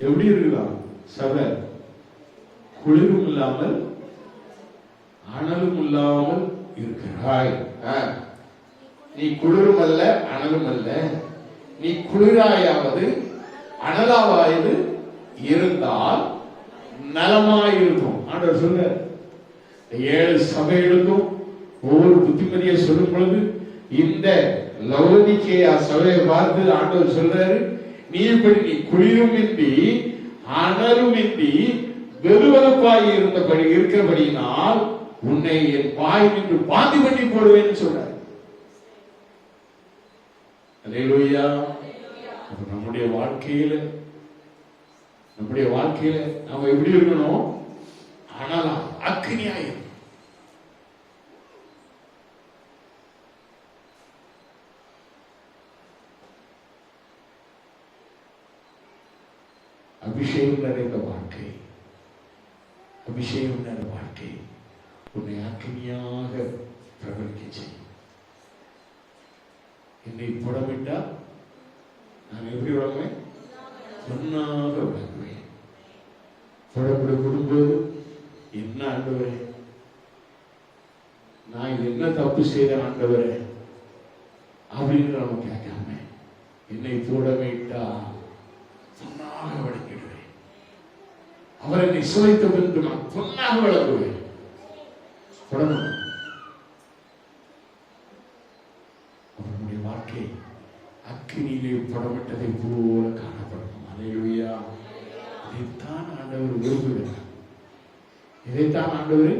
எப்படி இருக்கலாம் சபை குளிரும் இல்லாமல் அனலும் இல்லாமல் இருக்கிறாய். நீ குளிரும் அல்ல அனலும் அல்ல. நீ குளிராயாவது அனலாவாவது இருந்தால் நலமாயிருக்கும். ஆண்டவர் சொல்ல ஏழு சபைகளுக்கும் ஒவ்வொரு புத்திமதியை சொல்லும் பொழுது இந்த லௌகிக்கேயா சபையை பார்த்து ஆண்டவர் சொல்றாரு நீ இப்படி நீ குளிரும் இன்றி அனரும் இன்றி வெறுவெறுப்பாய் இருந்தபடி இருக்கிறபடியினால் உன்னை என் வாய் நின்று பாதி பண்ணி போடுவேன்னு சொல்றாரு. நம்முடைய வாழ்க்கையில நம்முடைய வாழ்க்கையில நாம எப்படி இருக்கணும்? ஆனாலும் அக்னியா இருக்கணும் அபிஷேகம் நிறைந்த வாழ்க்கை. அபிஷேகம் நிறைந்த வாழ்க்கை உன்னை ஆக்கினியாக பிரபலிக்க செய்யும். என்னை புடமிட்டா நான் எப்படி விளங்குவேன் பொன்னாக விளங்குவேன் புடப்பட கொடுக்கும்போது என்ன ஆண்டவரே? நான் என்ன தப்பு செய்த ஆண்டவரே? அப்படின்னு நம்ம கேட்காம என்னை புடமிட்டா பொன்னாக விளங்கிடுவேன் அவரை நீ சுவைத்த பின்பு நான் பொன்னாக விளங்குவேன் புடமிடும் அவனுடைய வாழ்க்கை அக்கினியிலே புடமிட்டதை போல காணப்படும். அலையுயா இதைத்தான் ஆண்டவர் விரும்புகிறார். இதைத்தான் ஆண்டவர்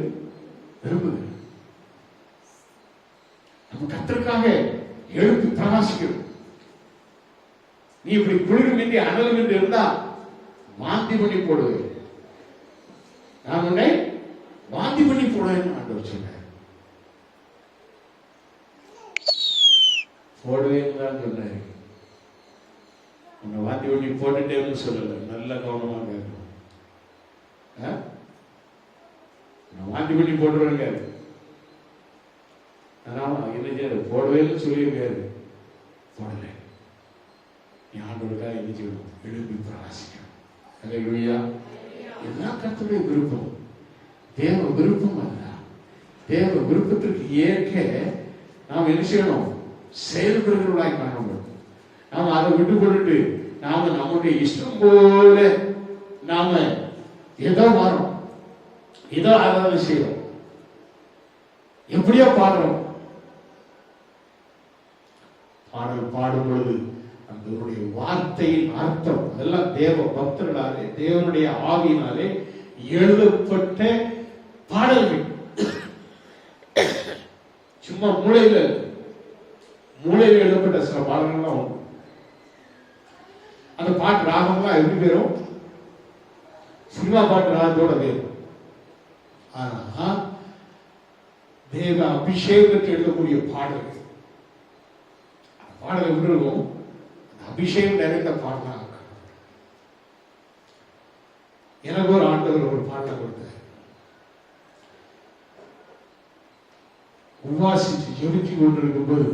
விரும்புகிறார். நம்ம கத்திற்காக எழுப்பி பிரகாசிக்கிறோம். நீ இப்படி குளிரும் என்று அனலும் என்று இருந்தா வாந்தி பண்ணி போடுவேன். நான் உன்னை வாந்தி பண்ணி போடுவேன் ஆண்டவர் சொன்னார். போடுவேன் தான் சொன்னாரு. உன்னை வாந்தி பண்ணி போட்டுட்டேன்னு சொல்லல. நல்ல கவனமாக இருக்கும் நான் வாந்தி பண்ணி போட்டுருவேங்க ஆமா என்ன செய்யாது போடவேன்னு சொல்லியிருக்காரு. போடல. நீ ஆண்டவருக்காக என்ன செய்யணும்? எழுப்பி பிரகாசிக்கணும் அல்லேலூயா எல்லாம் கத்துடைய விருப்பம் தேவ விருப்பம் அல்ல. தேவ விருப்பத்திற்கு ஏற்க நாம் என்ன செய்யணும்? செயல்படுகிறவர்களாய் காணப்படும் நாம் அதை விட்டு கொண்டுட்டு நாம நம்முடைய இஷ்டம் போல நாம ஏதோ வரோம் ஏதோ ஆராதனை செய்யறோம் எப்படியோ பாடுறோம். பாடல் பாடும் பொழுது அதனுடைய வார்த்தையின் அர்த்தம் அதெல்லாம் தேவ பக்தர்களாலே தேவனுடைய ஆவியினாலே எழுதப்பட்ட பாடல்கள். சும்மா மூளையில மூளையில எழுதப்பட்ட சில பாடல்கள்லாம் உண்டு. அந்த பாட்டு ராகம்லாம் எப்படி பேரும்? சினிமா பாட்டு ராகத்தோட பேரும். ஆனா தேவ அபிஷேகத்தை எழுதக்கூடிய பாடல்கள். பாடல் எப்படி இருக்கும்? அபிஷேகம் நிறைந்த பாடலாக எனக்கு ஒரு ஆண்டவர் ஒரு பாட்டை கொடுத்தார் உபாசிச்சு ஜெபிச்சு கொண்டிருக்கும் போது